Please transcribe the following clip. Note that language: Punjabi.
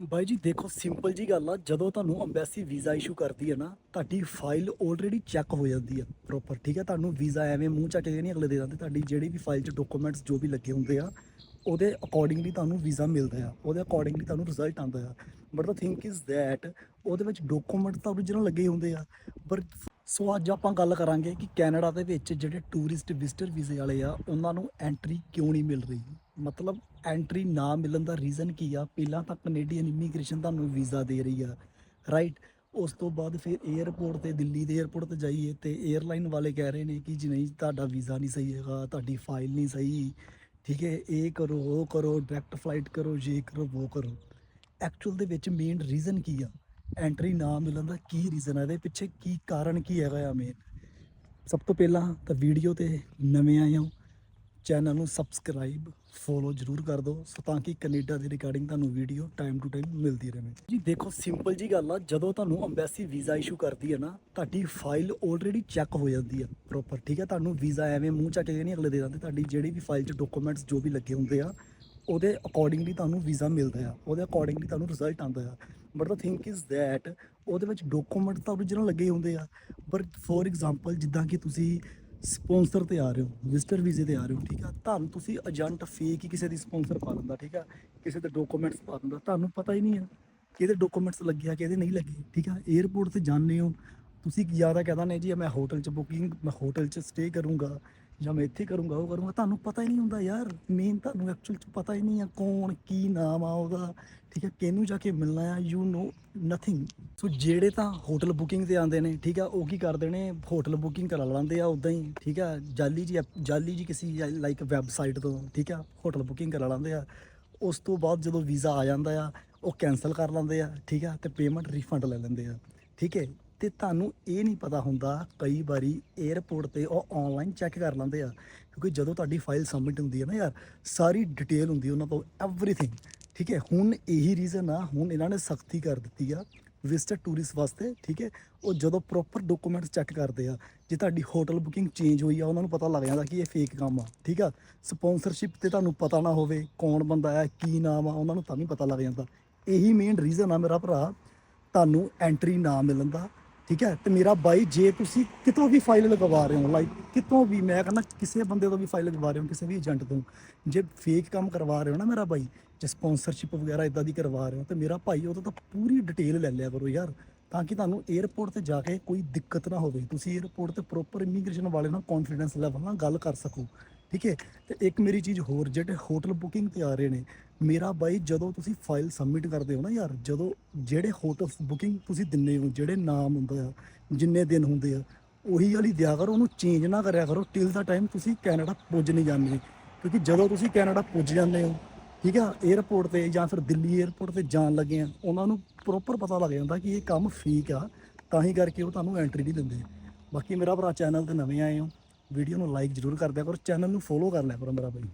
ਬਾਈ ਜੀ, ਦੇਖੋ ਸਿੰਪਲ ਜੀ ਗੱਲ ਆ, ਜਦੋਂ ਤੁਹਾਨੂੰ ਅੰਬੈਸੀ ਵੀਜ਼ਾ ਇਸ਼ੂ ਕਰਦੀ ਹੈ ਨਾ, ਤੁਹਾਡੀ ਫਾਈਲ ਆਲਰੇਡੀ ਚੈੱਕ ਹੋ ਜਾਂਦੀ ਆ ਪ੍ਰੋਪਰ ਠੀਕ ਹੈ ਤੁਹਾਨੂੰ ਵੀਜ਼ਾ ਐਵੇਂ ਮੂੰਹ ਚੱਕ ਕੇ ਨਹੀਂ ਅਗਲੇ ਦੇ ਦਿੰਦੇ, ਤੁਹਾਡੀ ਜਿਹੜੀ ਵੀ ਫਾਈਲ 'ਚ ਡਾਕੂਮੈਂਟਸ ਜੋ ਵੀ ਲੱਗੇ ਹੁੰਦੇ ਆ, ਉਹਦੇ ਅਕੋਰਡਿੰਗਲੀ ਤੁਹਾਨੂੰ ਵੀਜ਼ਾ ਮਿਲਦਾ ਆ, ਉਹਦੇ ਅਕੋਰਡਿੰਗਲੀ ਤੁਹਾਨੂੰ ਰਿਜ਼ਲਟ ਆਉਂਦਾ ਆ। But the thing is that ਉਹਦੇ ਵਿੱਚ ਡਾਕੂਮੈਂਟ ਤਾਂ origignal ਲੱਗੇ ਹੁੰਦੇ ਆ ਪਰ ਸੋ ਅੱਜ ਆਪਾਂ ਗੱਲ ਕਰਾਂਗੇ ਕਿ ਕੈਨੇਡਾ ਦੇ ਵਿੱਚ ਜਿਹੜੇ ਟੂਰਿਸਟ ਵਿਜ਼ਟਰ ਵੀਜ਼ੇ ਵਾਲੇ ਆ, ਉਹਨਾਂ ਨੂੰ ਐਂਟਰੀ ਕਿਉਂ ਨਹੀਂ ਮਿਲ ਰਹੀ? ਮਤਲਬ ਐਂਟਰੀ ਨਾ ਮਿਲਣ ਦਾ ਰੀਜ਼ਨ ਕੀ ਆ? ਪਹਿਲਾਂ ਤਾਂ ਕੈਨੇਡੀਅਨ ਇਮੀਗ੍ਰੇਸ਼ਨ ਤੁਹਾਨੂੰ ਵੀਜ਼ਾ ਦੇ ਰਹੀ ਆ ਰਾਈਟ ਉਸ ਤੋਂ ਬਾਅਦ ਫਿਰ 에어ਪੋਰਟ ਤੇ ਦਿੱਲੀ ਦੇ 에어ਪੋਰਟ ਤੇ ਜਾਈਏ ਤੇ 에ਅਰਲਾਈਨ ਵਾਲੇ ਕਹਿ ਰਹੇ ਨੇ ਕਿ ਜੀ ਨਹੀਂ, ਤੁਹਾਡਾ ਵੀਜ਼ਾ ਨਹੀਂ ਸਹੀ ਹੈਗਾ, ਤੁਹਾਡੀ ਫਾਈਲ ਨਹੀਂ ਸਹੀ। ਠੀਕ ਹੈ ਇਹ ਕਰੋ ਉਹ ਕਰੋ ਡਾਇਰੈਕਟ ਫਲਾਈਟ ਕਰੋ ਜੇ ਕਰੋ ਉਹ ਕਰੋ। ਐਕਚੁਅਲ ਦੇ ਵਿੱਚ ਮੇਨ ਰੀਜ਼ਨ ਕੀ ਆ? ਐਂਟਰੀ ਨਾ ਮਿਲਣ ਦਾ ਕੀ ਰੀਜ਼ਨ ਹੈ ਇਹਦੇ ਪਿੱਛੇ ਕੀ ਕਾਰਨ ਕੀ ਹੈਗਾ ਆ ਮੇਨ ਸਭ ਤੋਂ ਪਹਿਲਾਂ ਤਾਂ ਵੀਡੀਓ ਤੇ ਨਵੇਂ ਆਏ ਹੋ। ਚੈਨਲ ਨੂੰ ਸਬਸਕ੍ਰਾਈਬ ਫੋਲੋ ਜਰੂਰ ਕਰ ਦਿਓ, ਸੋ ਤਾਂ ਕਿ ਕੈਨੇਡਾ ਦੇ ਰਿਗਾਰਡਿੰਗ ਤੁਹਾਨੂੰ ਵੀਡੀਓ ਟਾਈਮ ਟੂ ਟਾਈਮ ਮਿਲਦੀ ਰਹੇ। ਜੀ, ਦੇਖੋ ਸਿੰਪਲ ਜੀ ਗੱਲ ਆ, ਜਦੋਂ ਤੁਹਾਨੂੰ ਅੰਬੈਸੀ ਵੀਜ਼ਾ ਇਸ਼ੂ ਕਰਦੀ ਹੈ ਨਾ, ਤੁਹਾਡੀ ਫਾਈਲ ਆਲਰੇਡੀ ਚੈੱਕ ਹੋ ਜਾਂਦੀ ਆ ਪ੍ਰੋਪਰ ਠੀਕ ਹੈ? ਤੁਹਾਨੂੰ ਵੀਜ਼ਾ ਐਵੇਂ ਮੂੰਹ ਚੱਕ ਕੇ ਨਹੀਂ ਅਗਲੇ ਦੇ ਦਿੰਦੇ, ਤੁਹਾਡੀ ਜਿਹੜੀ ਵੀ ਫਾਈਲ 'ਚ ਡਾਕੂਮੈਂਟਸ ਜੋ ਵੀ ਲੱਗੇ ਹੁੰਦੇ ਆ, ਉਹਦੇ ਅਕੋਰਡਿੰਗਲੀ ਤੁਹਾਨੂੰ ਵੀਜ਼ਾ ਮਿਲਦਾ ਆ, ਉਹਦੇ ਅਕੋਰਡਿੰਗਲੀ ਤੁਹਾਨੂੰ ਰਿਜ਼ਲਟ ਆਉਂਦਾ ਆ। But the thing is that ਉਹਦੇ ਵਿੱਚ ਡਾਕੂਮੈਂਟ ਤਾਂ origignal ਲੱਗੇ ਹੁੰਦੇ ਆ ਪਰ ਫੋਰ ਐਗਜ਼ਾਮਪਲ ਜਿੱਦਾਂ ਕਿ ਤੁਸੀਂ ਸਪਾਂਸਰ ਤੇ ਆ ਰਹੇ ਹੋ ਵਿਜ਼ਟਰ ਵੀਜ਼ੇ ਤੇ ਆ ਰਹੇ ਹੋ, ਠੀਕ ਆ? ਤੁਹਾਨੂੰ ਤੁਸੀਂ ਏਜੰਟ ਫੇਕ ਹੀ ਕਿਸੇ ਦੀ ਸਪਾਂਸਰ ਪਾ ਦਿੰਦਾ, ਠੀਕ ਆ? ਕਿਸੇ ਦੇ ਡਾਕੂਮੈਂਟਸ ਪਾ ਦਿੰਦਾ, ਤੁਹਾਨੂੰ ਪਤਾ ਹੀ ਨਹੀਂ ਆ ਕਿਹਦੇ ਡਾਕੂਮੈਂਟਸ ਲੱਗੇ ਆ ਕਿਹਦੇ ਨਹੀਂ ਲੱਗੇ ਠੀਕ ਆ? 에ਅਰਪੋਰਟ ਤੇ ਜਾਂਦੇ ਹੋ ਤੁਸੀਂ ਜ਼ਿਆਦਾ ਕਹਦਾ ਨੇ ਜੀ ਮੈਂ ਹੋਟਲ 'ਚ ਬੁਕਿੰਗ ਮੈਂ ਹੋਟਲ 'ਚ ਸਟੇ ਕਰੂੰਗਾ ਜਾਂ ਮੈਂ ਇੱਥੇ ਕਰੂੰਗਾ, ਉਹ ਕਰੂੰਗਾ, ਤੁਹਾਨੂੰ ਪਤਾ ਹੀ ਨਹੀਂ ਹੁੰਦਾ ਯਾਰ। ਮੇਨ ਤੁਹਾਨੂੰ ਐਕਚੁਅਲ 'ਚ ਪਤਾ ਹੀ ਨਹੀਂ ਆ ਕੌਣ ਕੀ ਨਾਮ ਆ ਉਹਦਾ। ਠੀਕ ਹੈ ਕਿਹਨੂੰ ਜਾ ਕੇ ਮਿਲਣਾ ਆ ਯੂ ਨੋ ਨਥਿੰਗ ਸੋ ਜਿਹੜੇ ਤਾਂ ਹੋਟਲ ਬੁਕਿੰਗ ਤੇ ਆਉਂਦੇ ਨੇ, ਠੀਕ ਆ, ਉਹ ਕੀ ਕਰਦੇ ਨੇ? ਹੋਟਲ ਬੁਕਿੰਗ ਕਰਾ ਲੈਂਦੇ ਆ ਉਦਾਂ ਹੀ, ਠੀਕ ਆ। ਜਾਲੀ ਜੀ ਐਪ- ਜਾਲੀ ਜੀ ਕਿਸੇ ਲਾਈਕ ਵੈਬਸਾਈਟ ਤੋਂ, ਠੀਕ ਆ ਹੋਟਲ ਬੁਕਿੰਗ ਕਰਾ ਲੈਂਦੇ ਆ। ਉਸ ਤੋਂ ਬਾਅਦ ਜਦੋਂ ਵੀਜ਼ਾ ਆ ਜਾਂਦਾ ਆ, ਉਹ ਕੈਨਸਲ ਕਰ ਲੈਂਦੇ ਆ, ਠੀਕ ਆ, ਤੇ ਪੇਮੈਂਟ ਰਿਫੰਡ ਲੈ ਲੈਂਦੇ ਆ। ਠੀਕ ਹੈ ਤੇ ਤੁਹਾਨੂੰ ਇਹ ਨਹੀਂ ਪਤਾ ਹੁੰਦਾ, ਕਈ ਵਾਰੀ 에ਅਰਪੋਰਟ ਤੇ ਉਹ ਆਨਲਾਈਨ ਚੈੱਕ ਕਰ ਲੈਂਦੇ ਆ, ਕਿਉਂਕਿ ਜਦੋਂ ਤੁਹਾਡੀ ਫਾਈਲ ਸਬਮਿਟ ਹੁੰਦੀ ਹੈ ਨਾ ਯਾਰ, ਸਾਰੀ ਡਿਟੇਲ ਹੁੰਦੀ ਉਹਨਾਂ ਤੋਂ ਐਵਰੀਥਿੰਗ ਠੀਕ ਹੈ? ਹੁਣ ਇਹੀ ਰੀਜ਼ਨ ਆ, ਹੁਣ ਇਹਨਾਂ ਨੇ ਸਖਤੀ ਕਰ ਦਿੱਤੀ ਆ ਵਿਜ਼ਟਰ ਟੂਰਿਸਟ ਵਾਸਤੇ, ਠੀਕ ਹੈ? ਉਹ ਜਦੋਂ ਪ੍ਰੋਪਰ ਡਾਕੂਮੈਂਟਸ ਚੈੱਕ ਕਰਦੇ ਆ, ਜੇ ਤੁਹਾਡੀ ਹੋਟਲ ਬੁਕਿੰਗ ਚੇਂਜ ਹੋਈ ਆ, ਉਹਨਾਂ ਨੂੰ ਪਤਾ ਲੱਗ ਜਾਂਦਾ ਕਿ ਇਹ ਫੇਕ ਕੰਮ ਆ, ਠੀਕ ਆ? ਸਪਾਂਸਰਸ਼ਿਪ ਤੇ ਤੁਹਾਨੂੰ ਪਤਾ ਨਾ ਹੋਵੇ ਕੌਣ ਬੰਦਾ ਆ, ਕੀ ਨਾਮ ਆ, ਉਹਨਾਂ ਨੂੰ ਤਾਂ ਨਹੀਂ ਪਤਾ ਲੱਗ ਜਾਂਦਾ। ਇਹੀ ਮੇਨ ਰੀਜ਼ਨ ਆ ਮੇਰਾ ਭਰਾ, ਤੁਹਾਨੂੰ ਐਂਟਰੀ ਨਾ ਮਿਲਣ ਦਾ ਠੀਕ ਹੈ? ਤੇ ਮੇਰਾ ਬਾਈ, ਜੇ ਤੁਸੀਂ ਕਿਤੋਂ ਵੀ ਫਾਈਲ ਲਗਵਾ ਰਹੇ ਹੋ ਲਾਈਕ ਕਿਤੋਂ ਵੀ, ਮੈਂ ਕਹਿੰਦਾ ਕਿਸੇ ਬੰਦੇ ਤੋਂ ਵੀ ਫਾਈਲ ਲਗਵਾ ਰਹੇ ਹੋ, ਕਿਸੇ ਵੀ ਏਜੰਟ ਤੋਂ। ਜੇ ਫੇਕ ਕੰਮ ਕਰਵਾ ਰਹੇ ਹੋ ਨਾ ਮੇਰਾ ਬਾਈ, ਜੇ ਸਪਾਂਸਰਸ਼ਿਪ ਵਗੈਰਾ ਇਦਾਂ ਦੀ ਕਰਵਾ ਰਹੇ ਹੋ, ਤੇ ਮੇਰਾ ਭਾਈ ਉਹਦਾ ਤਾਂ ਪੂਰੀ ਡਿਟੇਲ ਲੈ ਲਿਆ ਕਰੋ ਯਾਰ, ਤਾਂ ਕਿ ਤੁਹਾਨੂੰ 에ਅਰਪੋਰਟ ਤੇ ਜਾ ਕੇ ਕੋਈ ਦਿੱਕਤ ਨਾ ਹੋਵੇ। ਤੁਸੀਂ 에ਅਰਪੋਰਟ ਤੇ ਪ੍ਰੋਪਰ ਇਮੀਗ੍ਰੇਸ਼ਨ ਵਾਲੇ ਨਾਲ ਕੌਨਫੀਡੈਂਸ ਲੈਵਲ ਨਾਲ ਗੱਲ ਕਰ ਸਕੋ। ਠੀਕ ਹੈ? ਤੇ ਇੱਕ ਮੇਰੀ ਚੀਜ਼ ਹੋਰ, ਜਿਹੜੇ ਹੋਟਲ ਬੁਕਿੰਗ ਤੇ ਆ ਰਹੇ ਨੇ, ਮੇਰਾ ਬਾਈ ਜਦੋਂ ਤੁਸੀਂ ਫਾਈਲ ਸਬਮਿਟ ਕਰਦੇ ਹੋ ਨਾ ਯਾਰ, ਜਦੋਂ ਜਿਹੜੇ ਹੋਟਲ ਬੁਕਿੰਗ ਤੁਸੀਂ ਦਿੰਨੇ ਹੋ, ਜਿਹੜੇ ਨਾਮ ਹੁੰਦਾ ਆ, ਜਿੰਨੇ ਦਿਨ ਹੁੰਦੇ ਆ, ਉਹੀ ਵਾਲੀ ਦਿਆ ਕਰੋ, ਉਹਨੂੰ ਚੇਂਜ ਨਾ ਕਰਿਆ ਕਰੋ ਟਿਲ ਦਾ ਟਾਈਮ ਤੁਸੀਂ ਕੈਨੇਡਾ ਪੁੱਜ ਨਹੀਂ ਜਾਂਦੇ। ਕਿਉਂਕਿ ਜਦੋਂ ਤੁਸੀਂ ਕੈਨੇਡਾ ਪੁੱਜ ਜਾਂਦੇ ਹੋ, ਠੀਕ ਆ 에ਅਰਪੋਰਟ ਤੇ ਜਾਂ ਫਿਰ ਦਿੱਲੀ 에ਅਰਪੋਰਟ ਤੇ ਜਾਣ ਲੱਗੇ ਆ, ਉਹਨਾਂ ਨੂੰ ਪ੍ਰੋਪਰ ਪਤਾ ਲੱਗ ਜਾਂਦਾ ਕਿ ਇਹ ਕੰਮ ਫੇਕ ਆ, ਤਾਂ ਹੀ ਕਰਕੇ ਉਹ ਤੁਹਾਨੂੰ ਐਂਟਰੀ ਨਹੀਂ ਦਿੰਦੇ। ਬਾਕੀ ਮੇਰਾ ਭਰਾ ਚੈਨਲ ਤੇ ਨਵੇਂ ਆਏ ਹੋ ਵੀਡੀਓ ਨੂੰ ਲਾਈਕ ਜ਼ਰੂਰ ਕਰ ਦਿਆ ਕਰੋ ਚੈਨਲ ਨੂੰ ਫੋਲੋ ਕਰ ਲਿਆ ਕਰੋ ਮੇਰਾ ਬਾਈ